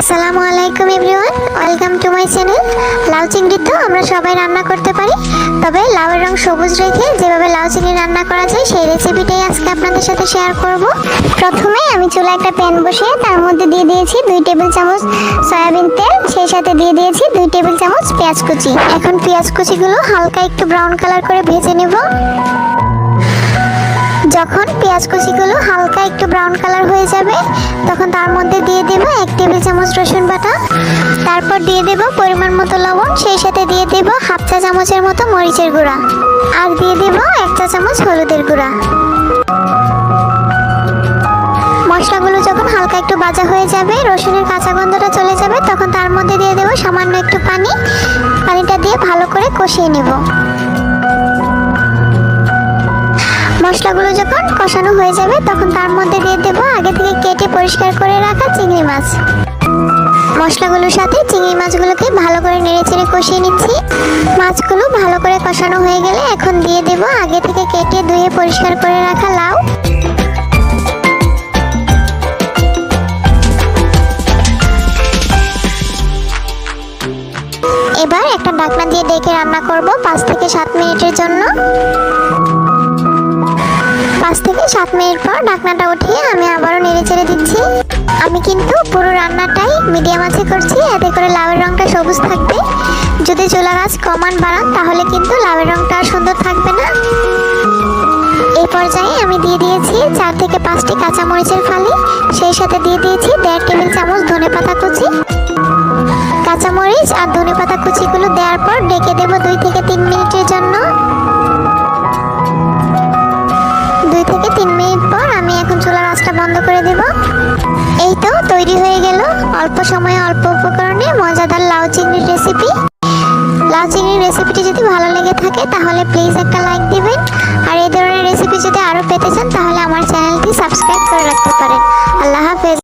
আসসালামু আলাইকুম everyone, welcome to my channel. লাউ চিংড়ি তো আমরা সবাই রান্না করতে পারি, তবে লাউয়ের রং সবুজ রেখে যেভাবে লাউ চিংড়ি রান্না করা যায় সেই রেসিপিটাই আজকে আপনাদের সাথে শেয়ার করব। প্রথমে আমি চুলা একটা প্যান বসিয়ে তার মধ্যে দিয়ে দিয়েছি দুই টেবিল চামচ সয়াবিন তেল, সেই সাথে দিয়ে দিয়েছি দুই টেবিল চামচ পেঁয়াজ কুচি। এখন পেঁয়াজ কুচিগুলো হালকা একটু ব্রাউন কালার করে ভেজে নেব। যখন পেঁয়াজ কুচিগুলো হালকা একটু ব্রাউন কালার হয়ে যাবে, তখন তার মধ্যে দিয়ে দেব এক টেবিল চামচ রসুন বাটা। তারপর দিয়ে দেব পরিমাণ মতো লবণ, সেই সাথে দিয়ে দেব হাফ চা চামচের মতো মরিচের গুঁড়া। আর দিয়ে দেব এক চা চামচ হলুদের গুঁড়া। মশলাগুলো যখন হালকা একটু বাজা হয়ে যাবে, রসুনের কাঁচা গন্ধটা চলে যাবে, তখন তার মধ্যে দিয়ে দেব সামান্য একটু পানি। পানিটা দিয়ে ভালো করে কষিয়ে নেব। মশলাগুলো যখন কষানো হয়ে যাবে, তখন তার মধ্যে দিয়ে দেব আগে থেকে কেটে পরিষ্কার করে রাখা চিংড়ি মাছ। মশলাগুলোর সাথে চিংড়ি মাছগুলোকে ভালো করে নেড়ে চেড়ে কষিয়ে নিচ্ছি। মাছগুলো ভালো করে কষানো হয়ে গেলে এখন দিয়ে দেব আগে থেকে কেটে ধুয়ে পরিষ্কার করে রাখা লাউ। এবার একটা ঢাকনা দিয়ে ডেকে রান্না করব পাঁচ থেকে সাত মিনিটের জন্য। পাঁচ থেকে সাত মিনিট পর ঢাকনাটা উঠিয়ে আমি আবারও নেড়ে ছেড়ে দিচ্ছি। আমি কিন্তু পুরো রান্নাটাই মিডিয়াম আছে করছি, এতে করে লাউয়ের রঙটা সবুজ থাকবে। যদি চুলা গাছ কমান বাড়ান, তাহলে কিন্তু লাউয়ের রঙটা আর সুন্দর থাকবে না। এই পর্যায়ে আমি দিয়ে দিয়েছি চার থেকে পাঁচটি কাঁচামরিচের ফালি, সেই সাথে দিয়ে দিয়েছি দেড় টেবিল চামচ ধনে পাতা কুচি। কাঁচামরিচ আর ধনে পাতা কুচিগুলো দেওয়ার পর ডেকে দেবো দুই থেকে তিন মিনিটের জন্য। করে দেব। এই তো, তৈরি হয়ে গেল। অল্প সময়ে অল্প উপকরণে মজাদার লাউ চিংড়ির রেসিপি লাউ চিংড়ির রেসিপিটি যদি ভালো লেগে থাকে, তাহলে প্লিজ একটা লাইক দিবেন। আর এই ধরনের রেসিপি যদি আরও পেতে চান, তাহলে আমার চ্যানেলটি সাবস্ক্রাইব করে রাখবেন